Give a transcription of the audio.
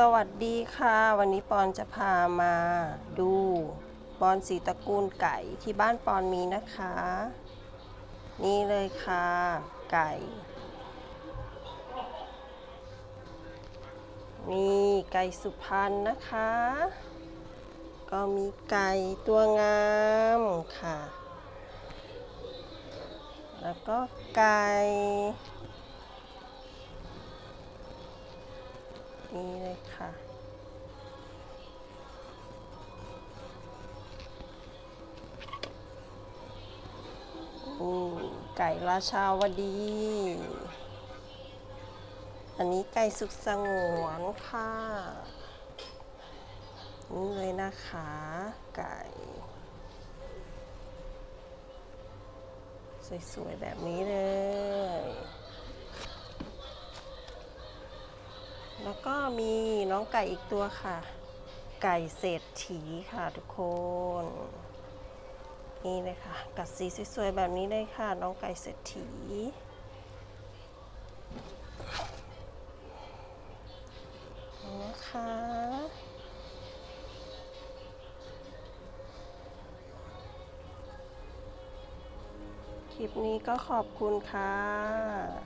สวัสดีค่ะ วันนี้ปอนจะพามาดูปอนสีตระกูลไก่ที่บ้านปอนมีนะคะ นี่เลยค่ะ ไก่ มีไก่สุพรรณนะคะ ก็มีไก่ตัวงามค่ะ แล้วก็ไก่ นี่เลยค่ะอืมไก่ราชาวดี อันนี้ไก่สุกสงวนค่ะนี่เลยนะคะ ไก่สวยๆแบบนี้เลย แล้วก็มีน้องไก่อีกตัวค่ะ ไก่เศรษฐีค่ะทุกคน นี่เลยค่ะ กัดสีสวยๆแบบนี้เลยค่ะ น้องไก่เศรษฐี นะคะคลิปนี้ก็ขอบคุณค่ะ